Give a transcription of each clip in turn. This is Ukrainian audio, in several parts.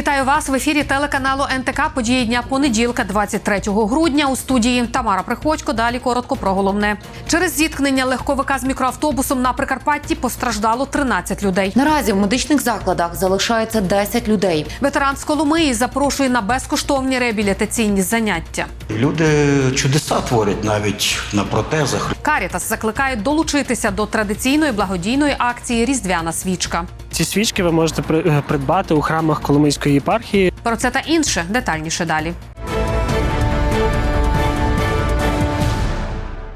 Вітаю вас в ефірі телеканалу НТК. Події дня понеділка, 23 грудня. У студії Тамара Приходько. Далі коротко про головне. Через зіткнення легковика з мікроавтобусом на Прикарпатті постраждало 13 людей. Наразі в медичних закладах залишається 10 людей. Ветеран з Коломиї запрошує на безкоштовні реабілітаційні заняття. Люди чудеса творять навіть на протезах. Карітас закликає долучитися до традиційної благодійної акції Різдвяна свічка. Ці свічки ви можете е, придбати у храмах Коломийської єпархії. Про це та інше детальніше далі.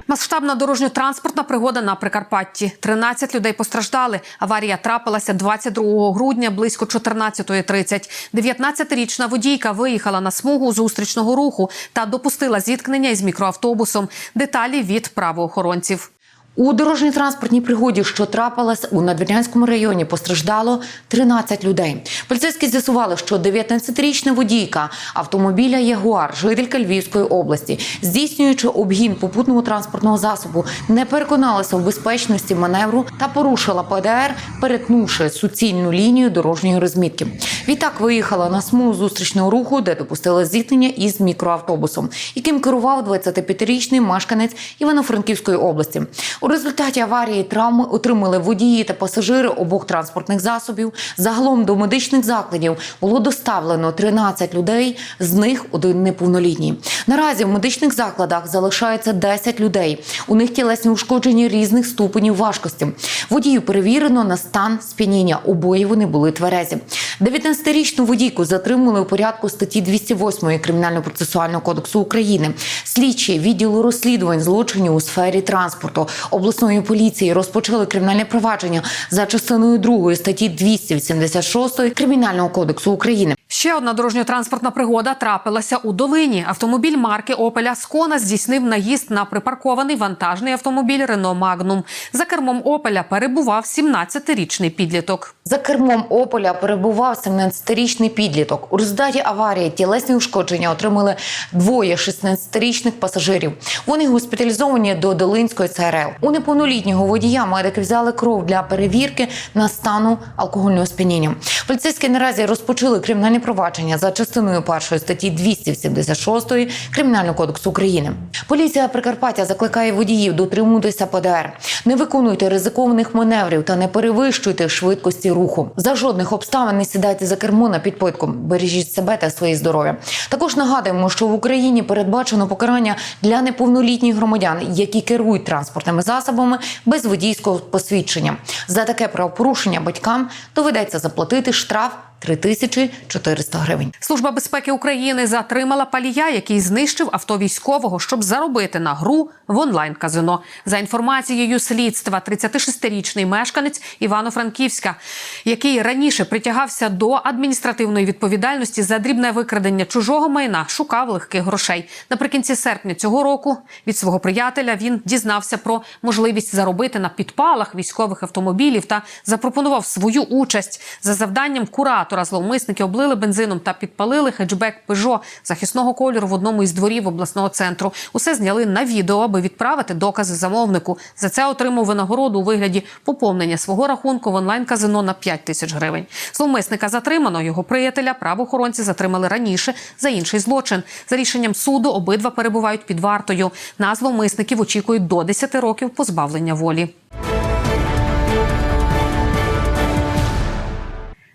Масштабна дорожньо-транспортна пригода на Прикарпатті. 13 людей постраждали. Аварія трапилася 22 грудня близько 14.30. 19-річна водійка виїхала на смугу зустрічного руху та допустила зіткнення із мікроавтобусом. Деталі від правоохоронців. У дорожній транспортній пригоді, що трапилась у Надвірнянському районі, постраждало 13 людей. Поліцейські з'ясували, що 19-річна водійка автомобіля Ягуар, жителька Львівської області, здійснюючи обгін попутного транспортного засобу, не переконалася в безпечності маневру та порушила ПДР, перетнувши суцільну лінію дорожньої розмітки. Відтак виїхала на смугу зустрічного руху, де допустила зіткнення із мікроавтобусом, яким керував 25-річний мешканець Івано-Франківської області. У результаті аварії травми отримали водії та пасажири обох транспортних засобів. Загалом до медичних закладів було доставлено 13 людей, з них один неповнолітній. Наразі в медичних закладах залишається 10 людей. У них тілесні ушкодження різних ступенів важкості. Водію перевірено на стан сп'яніння. Обоє вони були тверезі. 19-річну водійку затримали у порядку статті 208 Кримінально-процесуального кодексу України. Слідчі відділу розслідувань злочинів у сфері транспорту обласної поліції розпочали кримінальне провадження за частиною 2 статті 286 Кримінального кодексу України. Ще одна дорожньо-транспортна пригода трапилася у долині. Автомобіль марки Опеля Скона здійснив наїзд на припаркований вантажний автомобіль Рено Магнум. За кермом Опеля перебував 17-річний підліток. За кермом Ополя перебував 17-річний підліток. У результаті аварії тілесні ушкодження отримали двоє 16-річних пасажирів. Вони госпіталізовані до Долинської ЦРЛ. У неповнолітнього водія медики взяли кров для перевірки на стану алкогольного сп'яніння. Поліцейські наразі розпочали кримінальне провадження за частиною першої статті 276 Кримінального кодексу України. Поліція Прикарпаття закликає водіїв дотримуватися ПДР. Не виконуйте ризикованих маневрів та не перевищуйте швидкості руху. За жодних обставин не сідайте за кермо на підпитку. Бережіть себе та своє здоров'я. Також нагадуємо, що в Україні передбачено покарання для неповнолітніх громадян, які керують транспортними засобами без водійського посвідчення. За таке правопорушення батькам доведеться заплатити штраф 3400 гривень. Служба безпеки України затримала палія, який знищив авто військового, щоб заробити на гру в онлайн казино. За інформацією слідства, 36-річний мешканець Івано-Франківська, який раніше притягався до адміністративної відповідальності за дрібне викрадення чужого майна, шукав легких грошей. Наприкінці серпня цього року від свого приятеля він дізнався про можливість заробити на підпалах військових автомобілів та запропонував свою участь за завданням куратора. Зловмисники облили бензином та підпалили хетчбек Peugeot захисного кольору в одному із дворів обласного центру. Усе зняли на відео, аби відправити докази замовнику. За це отримав винагороду у вигляді поповнення свого рахунку в онлайн казино на 5 тисяч гривень. Зловмисника затримано. Його приятеля правоохоронці затримали раніше за інший злочин. За рішенням суду обидва перебувають під вартою. На зловмисників очікують до 10 років позбавлення волі.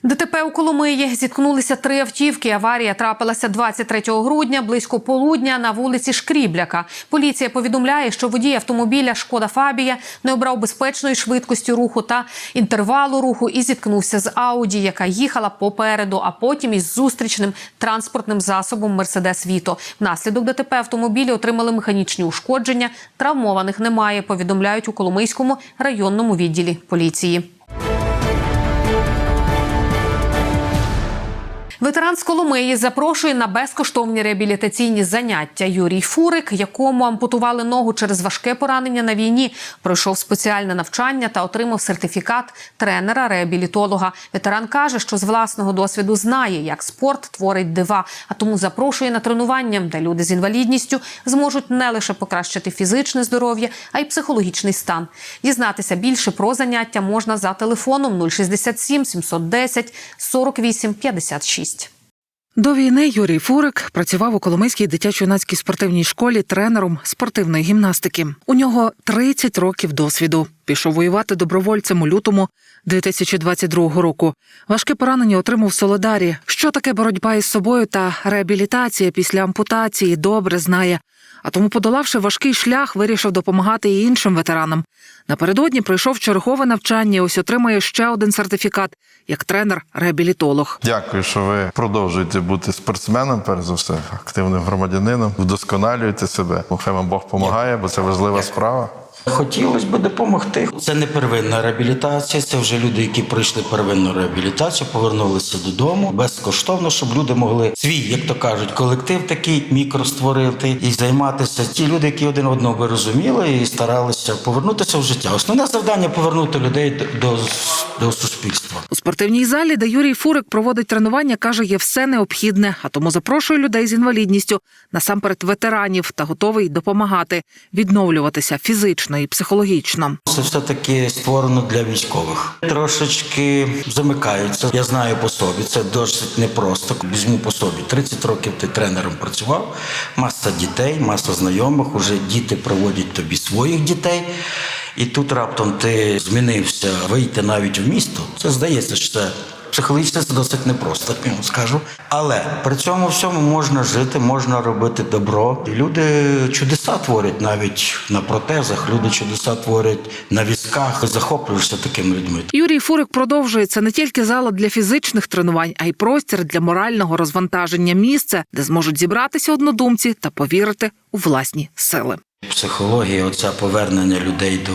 ДТП у Коломиї зіткнулися три автівки. Аварія трапилася 23 грудня близько полудня на вулиці Шкрібляка. Поліція повідомляє, що водій автомобіля Шкода Фабія не обрав безпечної швидкості руху та інтервалу руху і зіткнувся з Ауді, яка їхала попереду, а потім із зустрічним транспортним засобом Мерседес Віто. Внаслідок ДТП автомобілі отримали механічні ушкодження. Травмованих немає. Повідомляють у Коломийському районному відділі поліції. Ветеран з Коломиї запрошує на безкоштовні реабілітаційні заняття. Юрій Фурик, якому ампутували ногу через важке поранення на війні, пройшов спеціальне навчання та отримав сертифікат тренера-реабілітолога. Ветеран каже, що з власного досвіду знає, як спорт творить дива, а тому запрошує на тренування, де люди з інвалідністю зможуть не лише покращити фізичне здоров'я, а й психологічний стан. Дізнатися більше про заняття можна за телефоном 067 710 48 56. До війни Юрій Фурик працював у Коломийській дитячо-юнацькій спортивній школі тренером спортивної гімнастики. У нього 30 років досвіду. Пішов воювати добровольцем у лютому 2022 року. Важке поранення отримав в Солодарі. Що таке боротьба із собою та реабілітація після ампутації, добре знає. А тому, подолавши важкий шлях, вирішив допомагати і іншим ветеранам. Напередодні пройшов чергове навчання. і Ось отримає ще один сертифікат як тренер-реабілітолог. Дякую, що ви продовжуєте бути спортсменом, перш за все, активним громадянином, вдосконалюєте себе. Хай вам Бог допомагає, бо це важлива справа. Хотілося б допомогти. Це не первинна реабілітація, це вже люди, які пройшли первинну реабілітацію, повернулися додому безкоштовно, щоб люди могли свій, як то кажуть, колектив такий мікро створити і займатися. Ті люди, які один одного би розуміли і старалися повернутися в життя. Основне завдання повернути людей до, до, до суспільства. У спортивній залі, де Юрій Фурик проводить тренування, каже, є все необхідне, а тому запрошує людей з інвалідністю, насамперед ветеранів, та готовий допомагати відновлюватися фізично і психологічно. Це все таки створено для військових. Трошечки замикаються. Я знаю по собі. Це досить непросто. Візьму по собі. 30 років ти тренером працював, маса дітей, маса знайомих. Уже діти проводять тобі своїх дітей. І тут раптом ти змінився вийти навіть в місто. Це здається, що це психологічно це досить непросто, я вам скажу. Але при цьому всьому можна жити, можна робити добро. Люди чудеса творять навіть на протезах, люди чудеса творять на візках. Захоплюєшся такими людьми. Юрій Фурик продовжує це не тільки зала для фізичних тренувань, а й простір для морального розвантаження місце, де зможуть зібратися однодумці та повірити у власні сили. Психологія, оця повернення людей до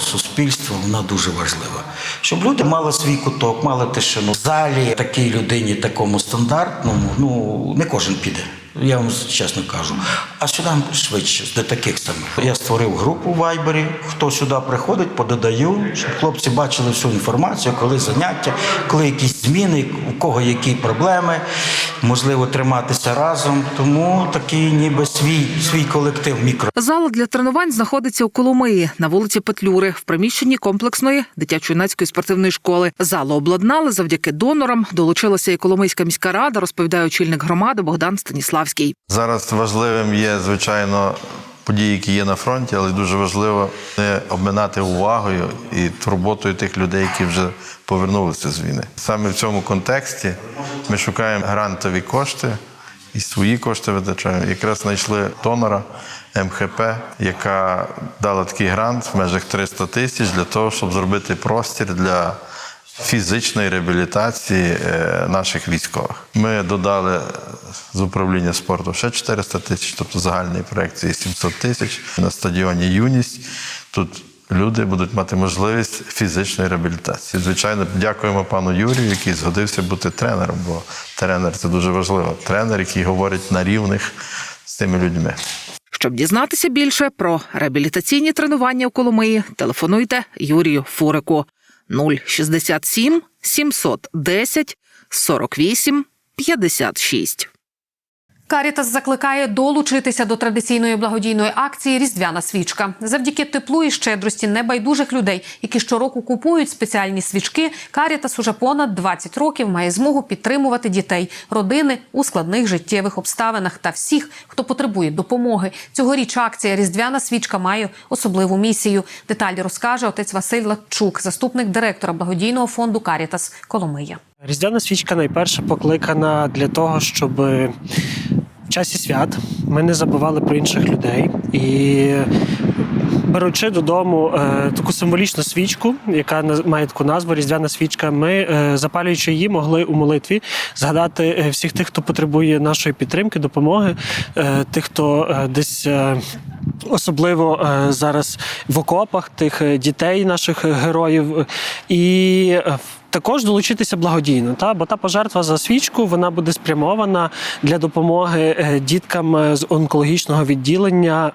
суспільства, вона дуже важлива. Щоб люди мали свій куток, мали тишину. В залі такій людині, такому стандартному, ну не кожен піде. Я вам чесно кажу. А сюди швидше, до таких самих. Я створив групу в Вайбері. Хто сюди приходить, пододаю, щоб хлопці бачили всю інформацію, коли заняття, коли якісь зміни, у кого які проблеми, можливо, триматися разом. Тому такий ніби свій, свій колектив мікро. Зала для тренувань знаходиться у Коломиї на вулиці Петлюри в приміщенні комплексної дитячо-юнацької спортивної школи. Залу обладнали завдяки донорам. Долучилася і Коломийська міська рада, розповідає очільник громади Богдан Станіславський. Зараз важливим є, звичайно, події, які є на фронті, але дуже важливо не обминати увагою і турботою тих людей, які вже повернулися з війни. Саме в цьому контексті ми шукаємо грантові кошти і свої кошти витрачаємо. Якраз знайшли донора МХП, яка дала такий грант в межах 300 тисяч для того, щоб зробити простір для фізичної реабілітації е, наших військових. Ми додали з управління спорту ще 400 тисяч, тобто загальний проект це 700 тисяч на стадіоні Юність. Тут люди будуть мати можливість фізичної реабілітації. Звичайно, дякуємо пану Юрію, який згодився бути тренером, бо тренер це дуже важливо. Тренер, який говорить на рівних з тими людьми. Щоб дізнатися більше про реабілітаційні тренування в Коломиї, телефонуйте Юрію Фурику 067 710 48 56. Карітас закликає долучитися до традиційної благодійної акції Різдвяна свічка. Завдяки теплу і щедрості небайдужих людей, які щороку купують спеціальні свічки. Карітас уже понад 20 років має змогу підтримувати дітей, родини у складних життєвих обставинах та всіх, хто потребує допомоги. Цьогоріч акція Різдвяна свічка має особливу місію. Деталі розкаже отець Василь Латчук, заступник директора благодійного фонду Карітас Коломия. Різдвяна свічка найперше покликана для того, щоб в часі свят ми не забували про інших людей і. Беручи додому е, таку символічну свічку, яка має таку назву Різдвяна свічка, ми, е, запалюючи її, могли у молитві згадати е, всіх тих, хто потребує нашої підтримки, допомоги, е, тих, хто е, десь е, особливо е, зараз в окопах, тих е, дітей наших е, героїв, і також долучитися благодійно. Та? Бо та пожертва за свічку вона буде спрямована для допомоги діткам з онкологічного відділення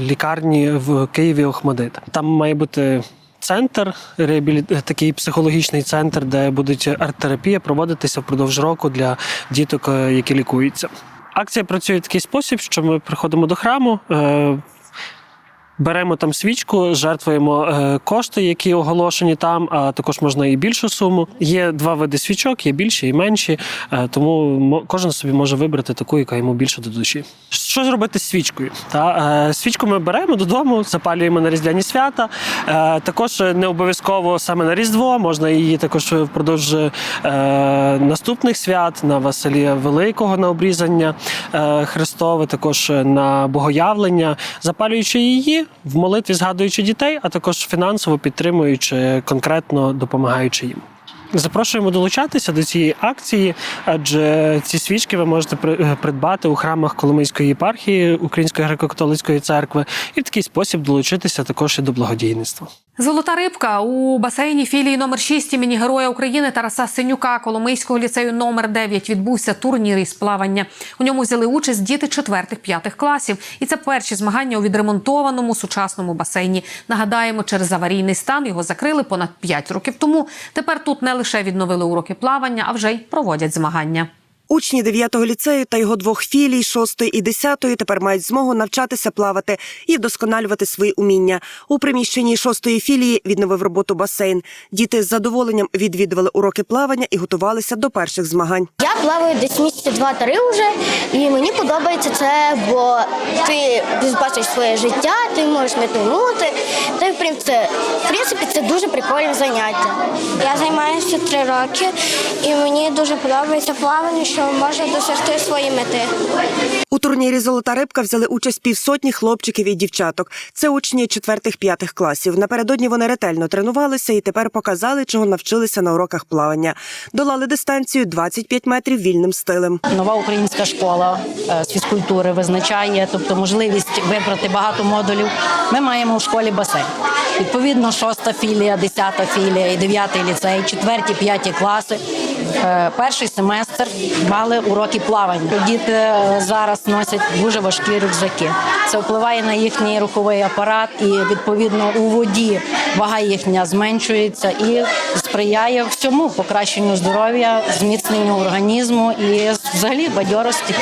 лікарні в Києві Охмадит. Там має бути. Центр реабілі... такий психологічний центр, де будуть арт-терапія проводитися впродовж року для діток, які лікуються. Акція працює в такий спосіб, що ми приходимо до храму. Беремо там свічку, жертвуємо е, кошти, які оголошені там, а також можна і більшу суму. Є два види свічок, є більші і менші, е, тому кожен собі може вибрати таку, яка йому більше до душі. Що зробити з свічкою? Та е, свічку ми беремо додому, запалюємо на різдвяні свята. Також не обов'язково саме на Різдво, можна її також впродовж наступних свят на Василія Великого на обрізання Христове, також на богоявлення, запалюючи її в молитві, згадуючи дітей, а також фінансово підтримуючи, конкретно допомагаючи їм. Запрошуємо долучатися до цієї акції, адже ці свічки ви можете е, придбати у храмах Коломийської єпархії Української греко-католицької церкви і в такий спосіб долучитися також і до благодійництва. Золота рибка у басейні філії номер 6 імені Героя України Тараса Синюка Коломийського ліцею номер 9 відбувся турнір із плавання. У ньому взяли участь діти 4-5 класів. І це перші змагання у відремонтованому сучасному басейні. Нагадаємо, через аварійний стан його закрили понад 5 років тому. Тепер тут не лише відновили уроки плавання, а вже й проводять змагання. Учні 9-го ліцею та його двох філій, 6 і 10 тепер мають змогу навчатися плавати і вдосконалювати свої уміння. У приміщенні 6-ї філії відновив роботу басейн. Діти з задоволенням відвідували уроки плавання і готувалися до перших змагань. Я плаваю десь місяці два-три вже, і мені подобається це, бо ти бачиш своє життя, ти можеш не тонути. Та й в принципі це дуже прикольне заняття. Я займаюся три роки, і мені дуже подобається плавання, що можна досягти свої мети. У турнірі Золота рибка взяли участь півсотні хлопчиків і дівчаток. Це учні 4-5 класів. Напередодні вони ретельно тренувалися і тепер показали, чого навчилися на уроках плавання. Долали дистанцію 25 метрів вільним стилем. Нова українська школа е, з фізкультури визначає, тобто можливість вибрати багато модулів. Ми маємо в школі басейн. Відповідно, шоста філія, десята філія і дев'ятий ліцей, четверті, п'яті класи. Е, Перший семестр мали уроки плавання. Діти е, зараз носять дуже важкі рюкзаки. Це впливає на їхній руховий апарат, і відповідно у воді вага їхня зменшується і сприяє всьому покращенню здоров'я, зміцненню організму і взагалі бадьорості.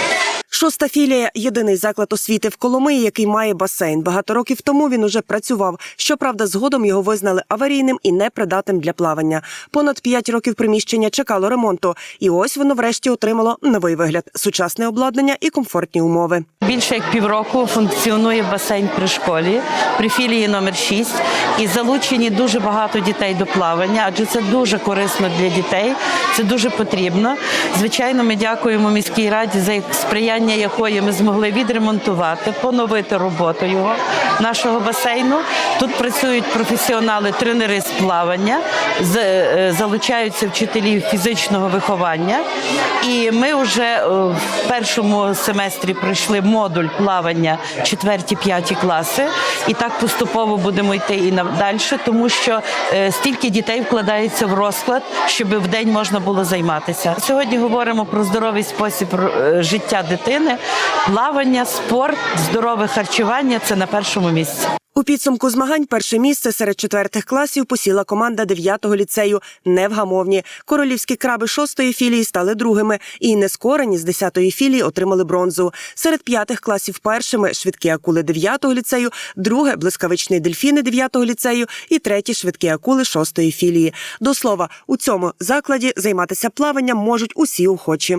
Шоста філія єдиний заклад освіти в Коломиї, який має басейн. Багато років тому він уже працював. Щоправда, згодом його визнали аварійним і непридатним для плавання. Понад п'ять років приміщення чекало ремонту, і ось воно врешті отримало новий вигляд: сучасне обладнання і комфортні умови. Більше як півроку функціонує басейн при школі при філії номер 6 і залучені дуже багато дітей до плавання, адже це дуже корисно для дітей. Це дуже потрібно. Звичайно, ми дякуємо міській раді за сприяння якої ми змогли відремонтувати, поновити роботу його нашого басейну. Тут працюють професіонали, тренери з плавання, е, залучаються вчителі фізичного виховання. І ми вже е, в першому семестрі пройшли модуль плавання 4-5 класи. І так поступово будемо йти і надалі, тому що е, стільки дітей вкладається в розклад, щоб в день можна було займатися. Сьогодні говоримо про здоровий спосіб життя дитини, плавання, спорт, здорове харчування це на першому місці. У підсумку змагань перше місце серед четвертих класів посіла команда 9-го ліцею невгамовні. Королівські краби шостої філії стали другими, і нескорені з 10-ї філії отримали бронзу. Серед п'ятих класів першими швидкі акули 9-го ліцею, друге блискавичний дельфіни 9-го ліцею і треті швидкі акули шостої філії. До слова, у цьому закладі займатися плаванням можуть усі охочі.